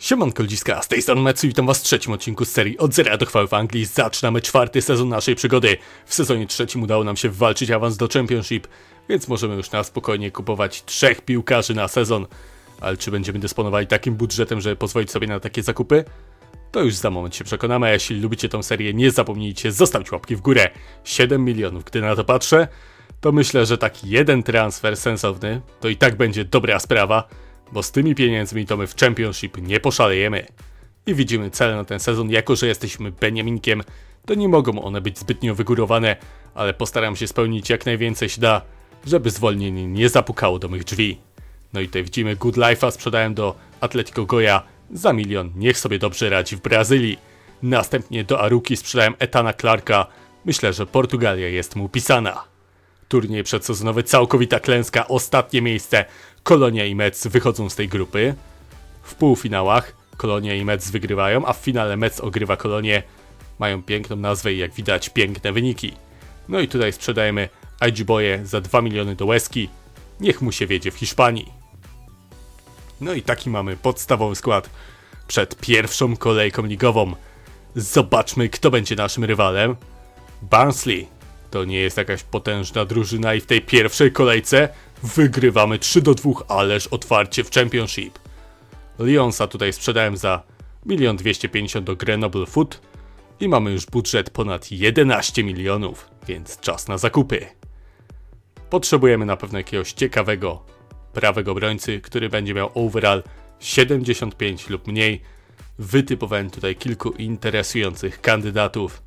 Siemanko ludziska, z tej strony Metsu i witam was w trzecim odcinku z serii Od Zera do Chwały w Anglii. Zaczynamy czwarty sezon naszej przygody. W sezonie trzecim udało nam się wywalczyć awans do Championship, więc możemy już na spokojnie kupować trzech piłkarzy na sezon. Ale czy będziemy dysponowali takim budżetem, żeby pozwolić sobie na takie zakupy? To już za moment się przekonamy, a jeśli lubicie tą serię, nie zapomnijcie zostawić łapki w górę. 7 milionów, gdy na to patrzę, to myślę, że taki jeden transfer sensowny to i tak będzie dobra sprawa, bo z tymi pieniędzmi to my w Championship nie poszalejemy. I widzimy cele na ten sezon, jako że jesteśmy Beniaminkiem, to nie mogą one być zbytnio wygórowane, ale postaram się spełnić jak najwięcej się da, żeby zwolnienie nie zapukało do mych drzwi. No i tutaj widzimy Good Life'a sprzedałem do Atletico Goya za milion, niech sobie dobrze radzi w Brazylii. Następnie do Aruki sprzedałem Etana Clarka, myślę, że Portugalia jest mu pisana. Turniej przedsezonowy, całkowita klęska, ostatnie miejsce. Kolonia i Mets wychodzą z tej grupy. W półfinałach Kolonia i Mets wygrywają, a w finale Mets ogrywa Kolonię. Mają piękną nazwę i jak widać piękne wyniki. No i tutaj sprzedajemy Boye za 2 miliony do Łeski. Niech mu się wiedzie w Hiszpanii. No i taki mamy podstawowy skład przed pierwszą kolejką ligową. Zobaczmy, kto będzie naszym rywalem. Barnsley to nie jest jakaś potężna drużyna i w tej pierwszej kolejce wygrywamy 3 do 2, ależ otwarcie w Championship. Lyonsa tutaj sprzedałem za 1 250 do Grenoble Foot i mamy już budżet ponad 11 milionów, więc czas na zakupy. Potrzebujemy na pewno jakiegoś ciekawego prawego obrońcy, który będzie miał overall 75 lub mniej. Wytypowałem tutaj kilku interesujących kandydatów.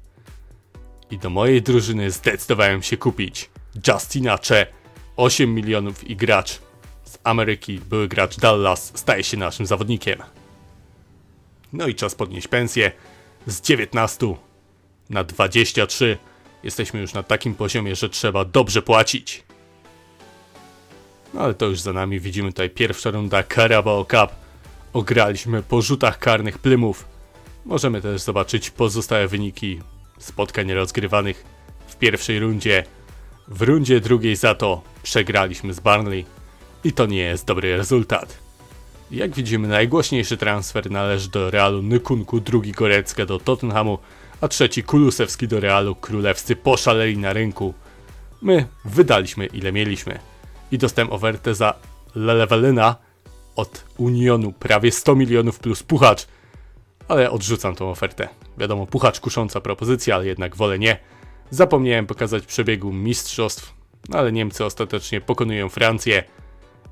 I do mojej drużyny zdecydowałem się kupić Justina Che, 8 milionów i gracz z Ameryki, były gracz Dallas, staje się naszym zawodnikiem. No i czas podnieść pensję z 19 na 23. Jesteśmy już na takim poziomie, że trzeba dobrze płacić. No ale to już za nami, widzimy tutaj pierwsza runda Carabao Cup. Ograliśmy po rzutach karnych Plymów. Możemy też zobaczyć pozostałe wyniki spotkań rozgrywanych w pierwszej rundzie. W rundzie drugiej za to przegraliśmy z Barnley i to nie jest dobry rezultat. Jak widzimy, najgłośniejszy transfer należy do Realu Nykunku, drugi Gorecka do Tottenhamu, a trzeci Kulusewski do Realu. Królewscy poszaleli na rynku. My wydaliśmy ile mieliśmy. I dostałem ofertę za Lelewelyna od Unionu prawie 100 milionów plus puchacz ale odrzucam tą ofertę. Wiadomo, puchacz kusząca propozycja, ale jednak wolę nie. Zapomniałem pokazać przebiegu mistrzostw, ale Niemcy ostatecznie pokonują Francję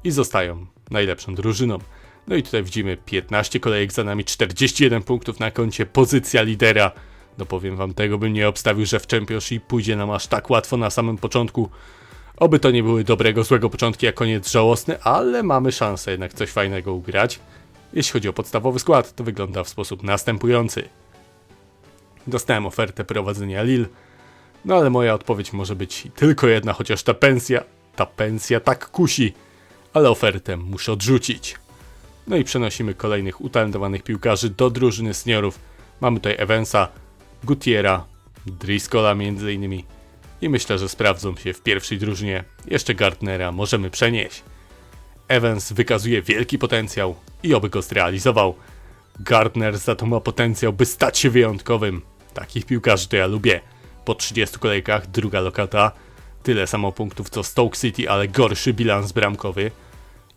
i zostają najlepszą drużyną. No i tutaj widzimy 15 kolejek za nami, 41 punktów na koncie, pozycja lidera. No powiem wam, tego bym nie obstawił, że w Championship pójdzie nam aż tak łatwo na samym początku. Oby to nie były dobrego, złego początki, a koniec żałosny, ale mamy szansę jednak coś fajnego ugrać. Jeśli chodzi o podstawowy skład, to wygląda w sposób następujący. Dostałem ofertę prowadzenia Lil, no ale moja odpowiedź może być tylko jedna, chociaż ta pensja, ta pensja tak kusi, ale ofertę muszę odrzucić. No i przenosimy kolejnych utalentowanych piłkarzy do drużyny seniorów. Mamy tutaj Evansa, Gutiera, Driscolla między innymi. I myślę, że sprawdzą się w pierwszej drużynie. Jeszcze Gardnera możemy przenieść. Evans wykazuje wielki potencjał i oby go zrealizował. Gardner za to ma potencjał, by stać się wyjątkowym. Takich piłkarzy to ja lubię. Po 30 kolejkach druga lokata, tyle samo punktów co Stoke City, ale gorszy bilans bramkowy.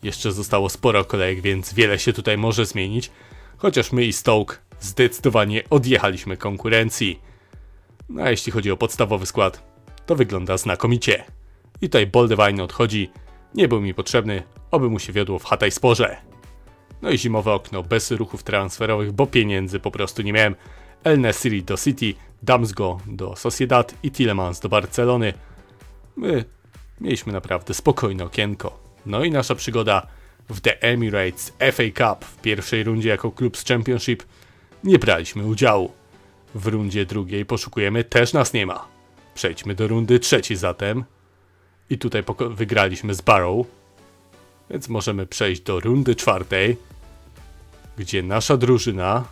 Jeszcze zostało sporo kolejek, więc wiele się tutaj może zmienić, chociaż my i Stoke zdecydowanie odjechaliśmy konkurencji. No a jeśli chodzi o podstawowy skład, to wygląda znakomicie. I tutaj Boldewine odchodzi, nie był mi potrzebny, oby mu się wiodło w Hatajsporze. No i zimowe okno bez ruchów transferowych, bo pieniędzy po prostu nie miałem. El Nesiri do City, Damsgo do Sociedad i Tillemans do Barcelony. My mieliśmy naprawdę spokojne okienko. No i nasza przygoda w The Emirates FA Cup w pierwszej rundzie jako klub z Championship nie braliśmy udziału. W rundzie drugiej poszukujemy, też nas nie ma. Przejdźmy do rundy trzeciej zatem. I tutaj wygraliśmy z Barrow. Więc możemy przejść do rundy czwartej, gdzie nasza drużyna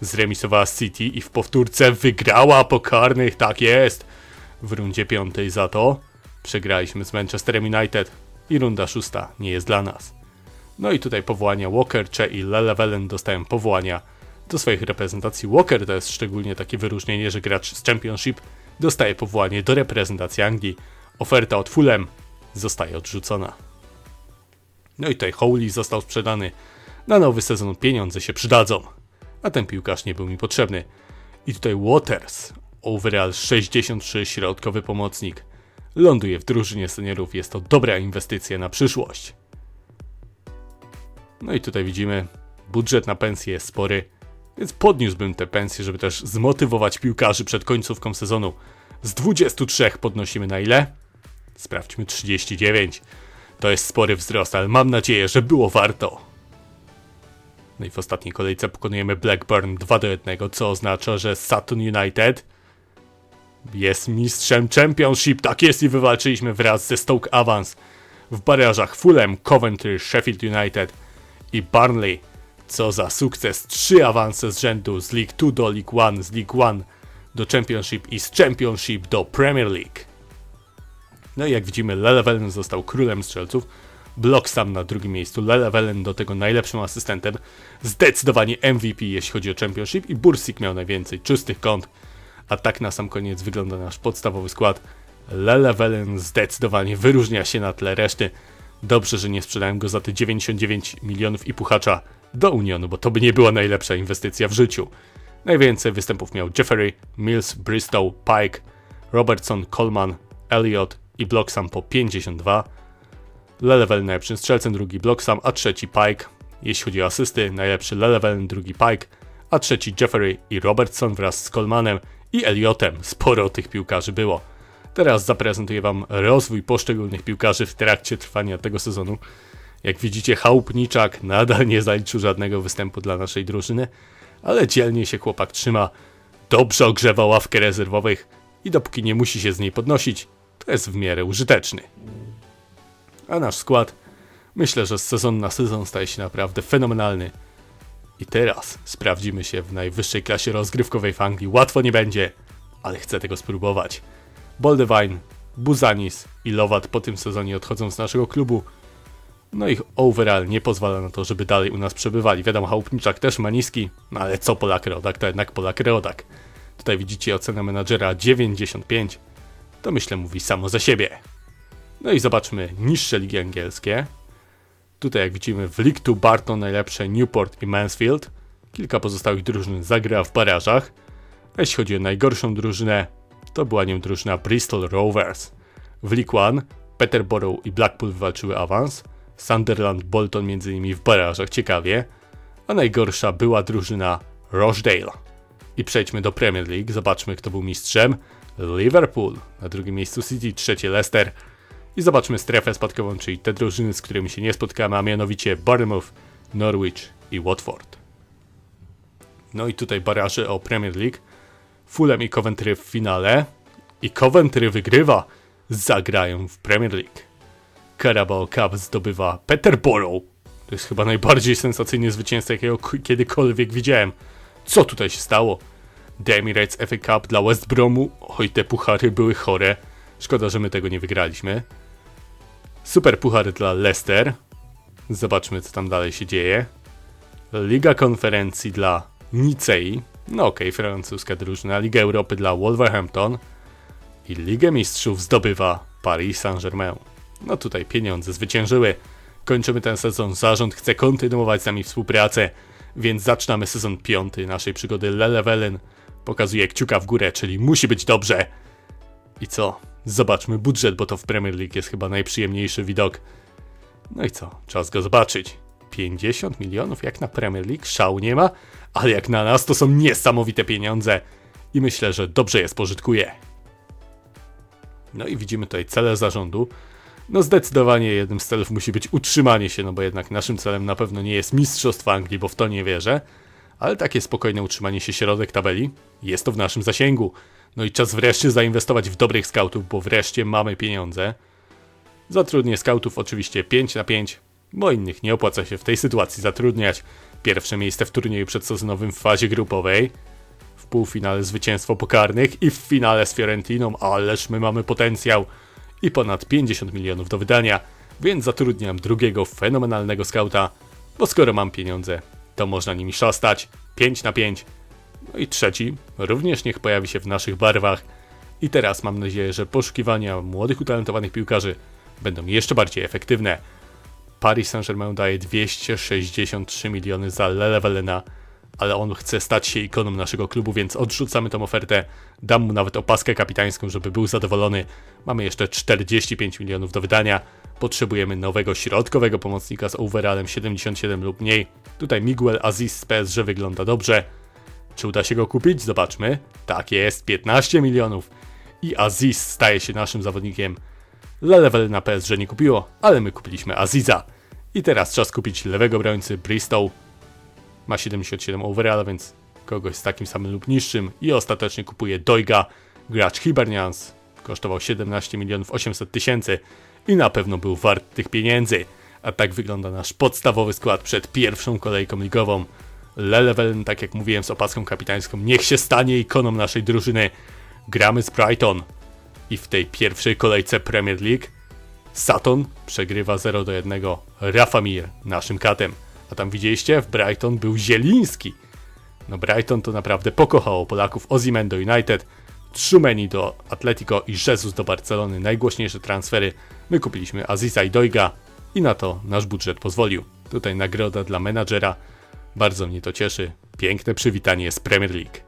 zremisowała City i w powtórce wygrała po karnych, tak jest. W rundzie piątej za to przegraliśmy z Manchesterem United i runda szósta nie jest dla nas. No i tutaj powołania Walker, Che i Lelevelen dostają powołania do swoich reprezentacji. Walker to jest szczególnie takie wyróżnienie, że gracz z Championship dostaje powołanie do reprezentacji Anglii. Oferta od Fulham zostaje odrzucona. No i tutaj Howley został sprzedany. Na nowy sezon pieniądze się przydadzą. A ten piłkarz nie był mi potrzebny. I tutaj Waters, overall 63 środkowy pomocnik. Ląduje w drużynie seniorów, jest to dobra inwestycja na przyszłość. No i tutaj widzimy, budżet na pensję jest spory, więc podniósłbym te pensje, żeby też zmotywować piłkarzy przed końcówką sezonu. Z 23 podnosimy na ile? Sprawdźmy 39. To jest spory wzrost, ale mam nadzieję, że było warto. No i w ostatniej kolejce pokonujemy Blackburn 2 do 1, co oznacza, że Sutton United jest mistrzem Championship. Tak jest i wywalczyliśmy wraz ze Stoke Avans w barażach Fulham, Coventry, Sheffield United i Burnley. Co za sukces! Trzy awanse z rzędu z League 2 do League 1, z League 1 do Championship i z Championship do Premier League. No i jak widzimy, Lelevelen został królem strzelców. Blok sam na drugim miejscu, Lelevelen do tego najlepszym asystentem. Zdecydowanie MVP jeśli chodzi o Championship i Bursik miał najwięcej czystych kąt. A tak na sam koniec wygląda nasz podstawowy skład. Lelevelen zdecydowanie wyróżnia się na tle reszty. Dobrze, że nie sprzedałem go za te 99 milionów i puchacza do Unionu, bo to by nie była najlepsza inwestycja w życiu. Najwięcej występów miał Jeffery, Mills, Bristow, Pike, Robertson, Coleman, Elliot i Blocksam po 52. Lelevel najlepszym strzelcem, drugi Blocksam, a trzeci Pike. Jeśli chodzi o asysty, najlepszy Lelevel, drugi Pike, a trzeci Jeffery i Robertson wraz z Colemanem i Elliotem. Sporo tych piłkarzy było. Teraz zaprezentuję Wam rozwój poszczególnych piłkarzy w trakcie trwania tego sezonu. Jak widzicie, Chałupniczak nadal nie zaliczył żadnego występu dla naszej drużyny, ale dzielnie się chłopak trzyma, dobrze ogrzewa ławkę rezerwowych i dopóki nie musi się z niej podnosić, to jest w miarę użyteczny. A nasz skład, myślę, że z sezon na sezon staje się naprawdę fenomenalny. I teraz sprawdzimy się w najwyższej klasie rozgrywkowej w Anglii. Łatwo nie będzie, ale chcę tego spróbować. Boldewine, Buzanis i Lowat po tym sezonie odchodzą z naszego klubu. No ich overall nie pozwala na to, żeby dalej u nas przebywali. Wiadomo, Chałupniczak też ma niski, no ale co Polak Rodak, to jednak Polak Rodak. Tutaj widzicie ocenę menadżera 95. To myślę mówi samo za siebie. No i zobaczmy niższe ligi angielskie. Tutaj jak widzimy w League 2 Barton najlepsze Newport i Mansfield. Kilka pozostałych drużyn zagra w barażach. A jeśli chodzi o najgorszą drużynę, to była nią drużyna Bristol Rovers. W League 1 Peterborough i Blackpool wywalczyły awans. Sunderland, Bolton między innymi w barażach, ciekawie. A najgorsza była drużyna Rochdale. I przejdźmy do Premier League, zobaczmy kto był mistrzem. Liverpool, na drugim miejscu City, trzecie Leicester. I zobaczmy strefę spadkową, czyli te drużyny, z którymi się nie spotkamy, a mianowicie Bournemouth, Norwich i Watford. No i tutaj baraże o Premier League. Fulham i Coventry w finale. I Coventry wygrywa. Zagrają w Premier League. Carabao Cup zdobywa Peterborough. To jest chyba najbardziej sensacyjny zwycięzca, jakiego kiedykolwiek widziałem. Co tutaj się stało? The Emirates FA Cup dla West Bromu. Oj, te puchary były chore. Szkoda, że my tego nie wygraliśmy. Super puchary dla Leicester. Zobaczmy, co tam dalej się dzieje. Liga konferencji dla Nicei. No okej, okay, francuska drużyna. Liga Europy dla Wolverhampton. I Ligę Mistrzów zdobywa Paris Saint-Germain. No tutaj pieniądze zwyciężyły. Kończymy ten sezon. Zarząd chce kontynuować z nami współpracę, więc zaczynamy sezon piąty naszej przygody Lelevelen. Pokazuje kciuka w górę, czyli musi być dobrze. I co? Zobaczmy budżet, bo to w Premier League jest chyba najprzyjemniejszy widok. No i co? Czas go zobaczyć. 50 milionów jak na Premier League? Szału nie ma, ale jak na nas to są niesamowite pieniądze. I myślę, że dobrze je spożytkuje. No i widzimy tutaj cele zarządu. No zdecydowanie jednym z celów musi być utrzymanie się, no bo jednak naszym celem na pewno nie jest mistrzostwo Anglii, bo w to nie wierzę. Ale takie spokojne utrzymanie się środek tabeli jest to w naszym zasięgu. No i czas wreszcie zainwestować w dobrych scoutów, bo wreszcie mamy pieniądze. Zatrudnię scoutów oczywiście 5 na 5, bo innych nie opłaca się w tej sytuacji zatrudniać. Pierwsze miejsce w turnieju przedsezonowym w fazie grupowej. W półfinale zwycięstwo pokarnych i w finale z Fiorentiną, ależ my mamy potencjał. I ponad 50 milionów do wydania. więc zatrudniam drugiego fenomenalnego skauta, bo skoro mam pieniądze, to można nimi szastać 5 na 5. No i trzeci, również niech pojawi się w naszych barwach. I teraz mam nadzieję, że poszukiwania młodych, utalentowanych piłkarzy będą jeszcze bardziej efektywne. Paris Saint-Germain daje 263 miliony za Lelevelena, ale on chce stać się ikoną naszego klubu, więc odrzucamy tą ofertę. Dam mu nawet opaskę kapitańską, żeby był zadowolony. Mamy jeszcze 45 milionów do wydania. Potrzebujemy nowego środkowego pomocnika z overallem 77 lub mniej. Tutaj Miguel Aziz z PSG wygląda dobrze. Czy uda się go kupić? Zobaczmy. Tak jest, 15 milionów. I Aziz staje się naszym zawodnikiem. Lelevel na PSG nie kupiło, ale my kupiliśmy Aziza. I teraz czas kupić lewego obrońcy Bristol. Ma 77 overall, więc kogoś z takim samym lub niższym. I ostatecznie kupuje Dojga, gracz Hibernians. Kosztował 17 milionów 800 tysięcy i na pewno był wart tych pieniędzy. A tak wygląda nasz podstawowy skład przed pierwszą kolejką ligową. Lelevel, tak jak mówiłem, z opaską kapitańską, niech się stanie ikoną naszej drużyny. Gramy z Brighton. I w tej pierwszej kolejce Premier League Saturn przegrywa 0 do 1 Rafa Mir, naszym katem. A tam widzieliście, w Brighton był Zieliński. No Brighton to naprawdę pokochało Polaków. Ozymen do United, Trzumeni do Atletico i Jesus do Barcelony. Najgłośniejsze transfery. My kupiliśmy Aziza i Dojga i na to nasz budżet pozwolił. Tutaj nagroda dla menadżera. Bardzo mnie to cieszy. Piękne przywitanie z Premier League.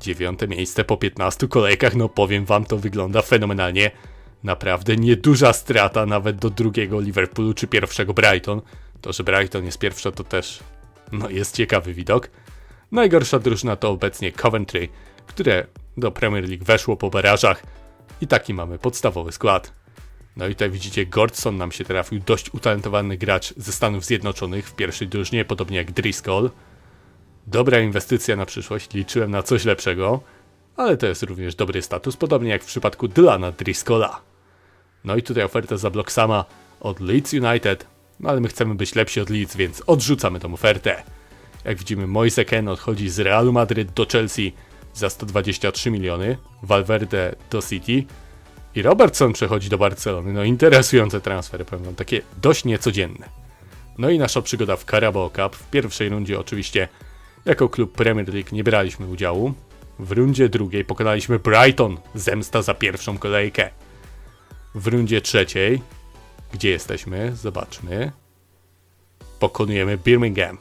Dziewiąte miejsce po 15 kolejkach, no powiem wam, to wygląda fenomenalnie. Naprawdę nieduża strata nawet do drugiego Liverpoolu czy pierwszego Brighton. To, że Brighton jest pierwsza, to też no, jest ciekawy widok. Najgorsza drużyna to obecnie Coventry, które do Premier League weszło po barażach i taki mamy podstawowy skład. No i tutaj widzicie, Gordson nam się trafił, dość utalentowany gracz ze Stanów Zjednoczonych w pierwszej drużynie, podobnie jak Driscoll. Dobra inwestycja na przyszłość, liczyłem na coś lepszego, ale to jest również dobry status, podobnie jak w przypadku Dylana Driscolla. No i tutaj oferta za blok sama od Leeds United, no ale my chcemy być lepsi od Leeds, więc odrzucamy tą ofertę. Jak widzimy, Moise Ken odchodzi z Realu Madryt do Chelsea za 123 miliony, Valverde do City i Robertson przechodzi do Barcelony. No interesujące transfery, wam, takie dość niecodzienne. No i nasza przygoda w Carabao Cup. W pierwszej rundzie oczywiście jako klub Premier League nie braliśmy udziału. W rundzie drugiej pokonaliśmy Brighton, zemsta za pierwszą kolejkę. W rundzie trzeciej, gdzie jesteśmy? Zobaczmy. Pokonujemy Birmingham.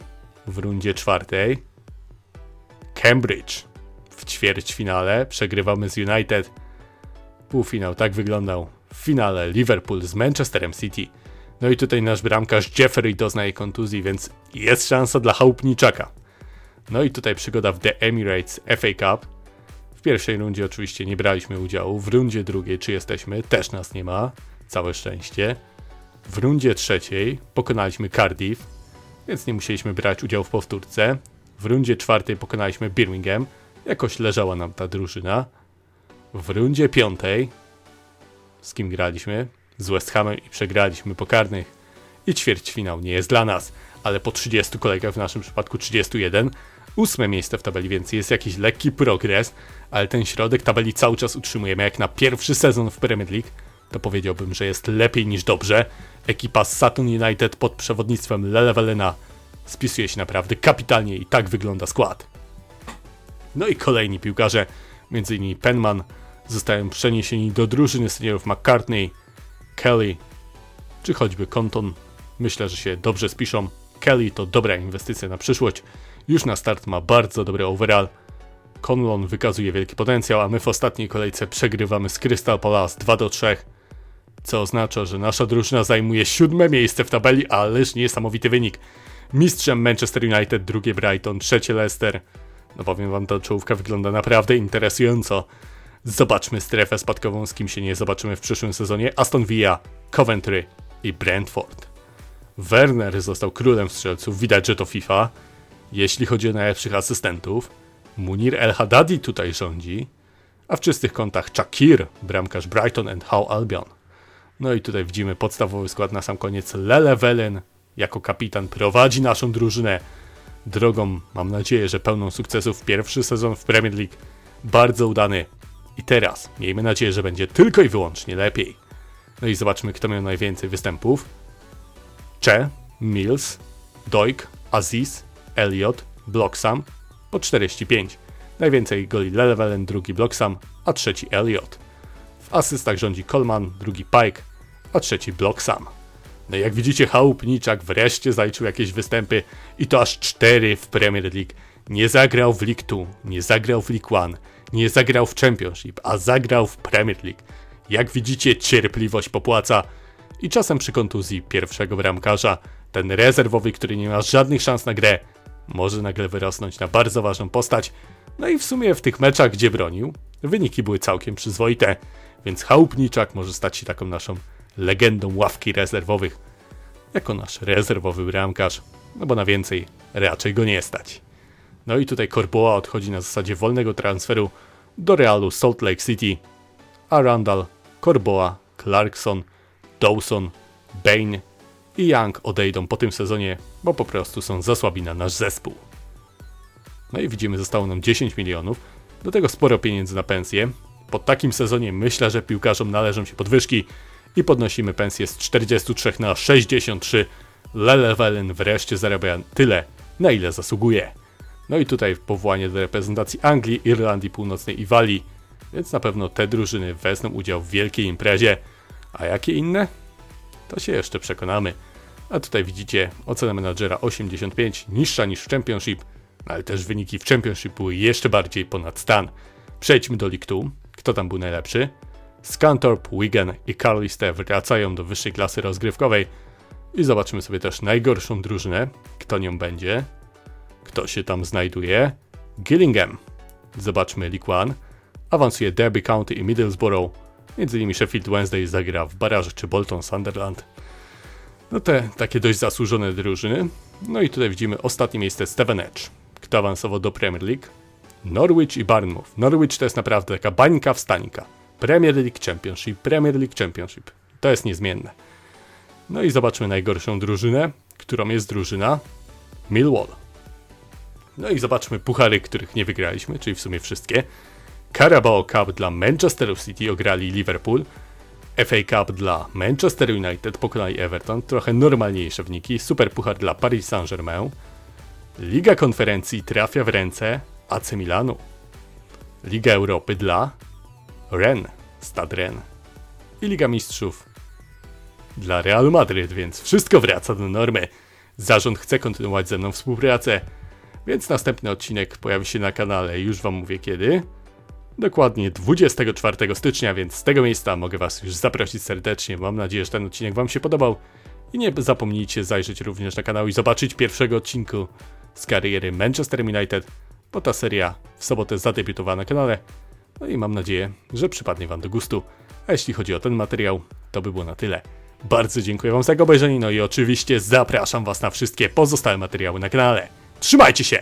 W rundzie czwartej Cambridge. W ćwierćfinale przegrywamy z United. Półfinał tak wyglądał. W finale Liverpool z Manchesterem City. No i tutaj nasz bramkarz Jeffrey doznaje kontuzji, więc jest szansa dla Chałupniczaka. No i tutaj przygoda w The Emirates FA Cup. W pierwszej rundzie oczywiście nie braliśmy udziału. W rundzie drugiej, czy jesteśmy, też nas nie ma. Całe szczęście. W rundzie trzeciej pokonaliśmy Cardiff, więc nie musieliśmy brać udziału w powtórce. W rundzie czwartej pokonaliśmy Birmingham. Jakoś leżała nam ta drużyna. W rundzie piątej z kim graliśmy? Z West Hamem i przegraliśmy pokarnych. I ćwierćfinał nie jest dla nas, ale po 30 kolejkach, w naszym przypadku 31, ósme miejsce w tabeli, więc jest jakiś lekki progres, ale ten środek tabeli cały czas utrzymujemy. Jak na pierwszy sezon w Premier League, to powiedziałbym, że jest lepiej niż dobrze. Ekipa Saturn United pod przewodnictwem Lelevelena spisuje się naprawdę kapitalnie i tak wygląda skład. No i kolejni piłkarze, m.in. Penman, zostają przeniesieni do drużyny seniorów McCartney, Kelly, czy choćby Compton. Myślę, że się dobrze spiszą. Kelly to dobra inwestycja na przyszłość. Już na start ma bardzo dobry overall. Conlon wykazuje wielki potencjał, a my w ostatniej kolejce przegrywamy z Crystal Palace 2 do 3. Co oznacza, że nasza drużyna zajmuje siódme miejsce w tabeli, ależ niesamowity wynik. Mistrzem Manchester United, drugie Brighton, trzecie Leicester. No powiem wam, ta czołówka wygląda naprawdę interesująco. Zobaczmy strefę spadkową, z kim się nie zobaczymy w przyszłym sezonie. Aston Villa, Coventry i Brentford. Werner został królem strzelców, widać, że to FIFA. Jeśli chodzi o najlepszych asystentów, Munir El Haddadi tutaj rządzi, a w czystych kątach Shakir, bramkarz Brighton and Hove Albion. No i tutaj widzimy podstawowy skład na sam koniec. Lele Welen jako kapitan prowadzi naszą drużynę drogą, mam nadzieję, że pełną sukcesów. Pierwszy sezon w Premier League bardzo udany. I teraz miejmy nadzieję, że będzie tylko i wyłącznie lepiej. No i zobaczmy, kto miał najwięcej występów. Che, Mills, Doik, Aziz, Elliot, Blocksam po 45. Najwięcej goli Lelevelen, drugi Blocksam, a trzeci Elliot. W asystach rządzi Coleman, drugi Pike, a trzeci Blocksam. No jak widzicie, Chałupniczak wreszcie zaliczył jakieś występy i to aż cztery w Premier League. Nie zagrał w League 2, nie zagrał w League 1, nie zagrał w Championship, a zagrał w Premier League. Jak widzicie, cierpliwość popłaca i czasem przy kontuzji pierwszego bramkarza ten rezerwowy, który nie ma żadnych szans na grę, może nagle wyrosnąć na bardzo ważną postać. No i w sumie w tych meczach, gdzie bronił, wyniki były całkiem przyzwoite, więc Chałupniczak może stać się taką naszą legendą ławki rezerwowych, jako nasz rezerwowy bramkarz, no bo na więcej raczej go nie stać. No i tutaj Corboa odchodzi na zasadzie wolnego transferu do Realu Salt Lake City, a Randall, Corboa, Clarkson, Dawson, Bain i Young odejdą po tym sezonie, bo po prostu są za słabi na nasz zespół. No i widzimy, zostało nam 10 milionów, do tego sporo pieniędzy na pensję. Po takim sezonie myślę, że piłkarzom należą się podwyżki i podnosimy pensję z 43 na 63. Lelewelen wreszcie zarabia tyle, na ile zasługuje. No i tutaj powołanie do reprezentacji Anglii, Irlandii Północnej i Walii, więc na pewno te drużyny wezmą udział w wielkiej imprezie. A jakie inne? To się jeszcze przekonamy. A tutaj widzicie ocenę menadżera 85, niższa niż w Championship, ale też wyniki w Championship były jeszcze bardziej ponad stan. Przejdźmy do League 2. Kto tam był najlepszy? Scantorp, Wigan i Carlisle wracają do wyższej klasy rozgrywkowej. I zobaczmy sobie też najgorszą drużynę. Kto nią będzie? Kto się tam znajduje? Gillingham. Zobaczmy League One. Awansuje Derby County i Middlesbrough. Między innymi Sheffield Wednesday zagra w barażach czy Bolton Sunderland. No te takie dość zasłużone drużyny. No i tutaj widzimy ostatnie miejsce Steven Edge. Kto awansował do Premier League? Norwich i Bournemouth. Norwich to jest naprawdę taka bańka wstańka. Premier League Championship, Premier League Championship. To jest niezmienne. No i zobaczmy najgorszą drużynę, którą jest drużyna Millwall. No i zobaczmy puchary, których nie wygraliśmy, czyli w sumie wszystkie. Carabao Cup dla Manchester City ograli Liverpool. FA Cup dla Manchester United pokonali Everton, trochę normalniejsze wyniki. Super Puchar dla Paris Saint-Germain. Liga Konferencji trafia w ręce AC Milanu. Liga Europy dla Ren, Stad Ren. I Liga Mistrzów dla Realu Madryt, więc wszystko wraca do normy. Zarząd chce kontynuować ze mną współpracę, więc następny odcinek pojawi się na kanale, już wam mówię kiedy. Dokładnie 24 stycznia, więc z tego miejsca mogę was już zaprosić serdecznie. Mam nadzieję, że ten odcinek wam się podobał. I nie zapomnijcie zajrzeć również na kanał i zobaczyć pierwszego odcinku z kariery Manchester United, bo ta seria w sobotę zadebiutowała na kanale. No i mam nadzieję, że przypadnie wam do gustu. A jeśli chodzi o ten materiał, to by było na tyle. Bardzo dziękuję wam za obejrzenie, no i oczywiście zapraszam was na wszystkie pozostałe materiały na kanale. Trzymajcie się!